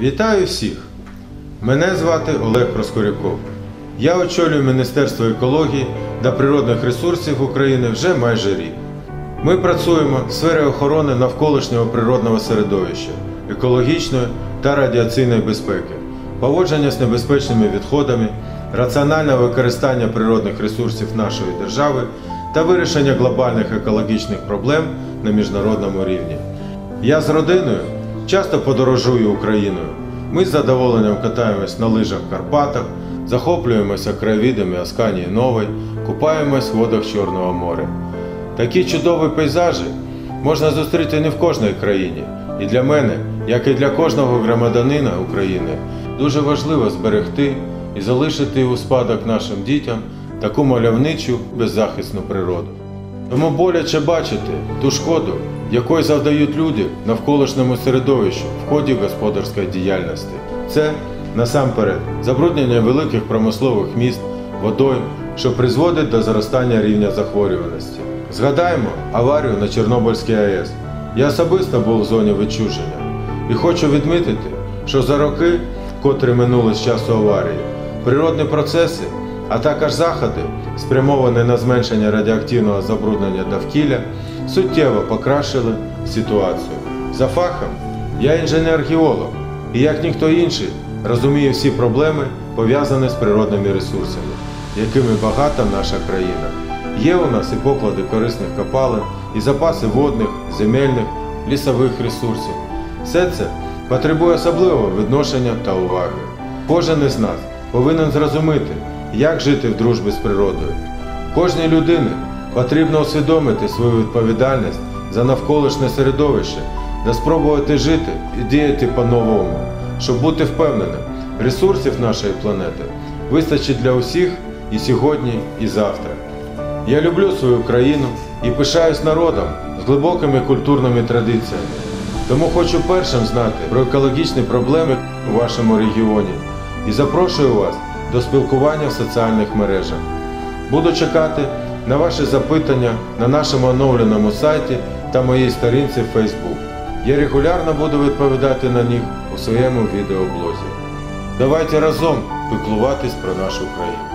Вітаю всіх! Мене звати Олег Проскоряков. Я очолюю Міністерство екології та природних ресурсів України вже майже рік. Ми працюємо в сфері охорони навколишнього природного середовища, екологічної та радіаційної безпеки, поводження з небезпечними відходами, раціональне використання природних ресурсів нашої держави та вирішення глобальних екологічних проблем на міжнародному рівні. Я з родиною часто подорожую Україною. Ми з задоволенням катаємось на лижах в Карпатах, захоплюємося краєвидами Асканії Нової, купаємось в водах Чорного моря. Такі чудові пейзажі можна зустріти не в кожній країні. І для мене, як і для кожного громадянина України, дуже важливо зберегти і залишити у спадок нашим дітям таку мальовничу беззахисну природу. Тому боляче бачити ту шкоду, якої завдають люди навколишньому середовищу в ході господарської діяльності. Це насамперед забруднення великих промислових міст водойм, що призводить до зростання рівня захворюваності. Згадаємо аварію на Чорнобильській АЕС. Я особисто був в зоні відчуження і хочу відмітити, що за роки, котрі минули з часу аварії, природні процеси, а також заходи, спрямовані на зменшення радіоактивного забруднення довкілля, суттєво покращили ситуацію. За фахом я інженер-геолог і як ніхто інший розумію всі проблеми, пов'язані з природними ресурсами, якими багата наша країна. Є у нас і поклади корисних копалин, і запаси водних, земельних, лісових ресурсів. Все це потребує особливого відношення та уваги. Кожен із нас повинен зрозуміти, як жити в дружбі з природою. Кожній людині потрібно усвідомити свою відповідальність за навколишнє середовище та спробувати жити і діяти по-новому, щоб бути впевненим, ресурсів нашої планети вистачить для усіх і сьогодні, і завтра. Я люблю свою країну і пишаюсь народом з глибокими культурними традиціями. Тому хочу першим знати про екологічні проблеми у вашому регіоні і запрошую вас до спілкування в соціальних мережах. Буду чекати на ваші запитання на нашому оновленому сайті та моїй сторінці Facebook. Я регулярно буду відповідати на них у своєму відеоблозі. Давайте разом піклуватись про нашу країну.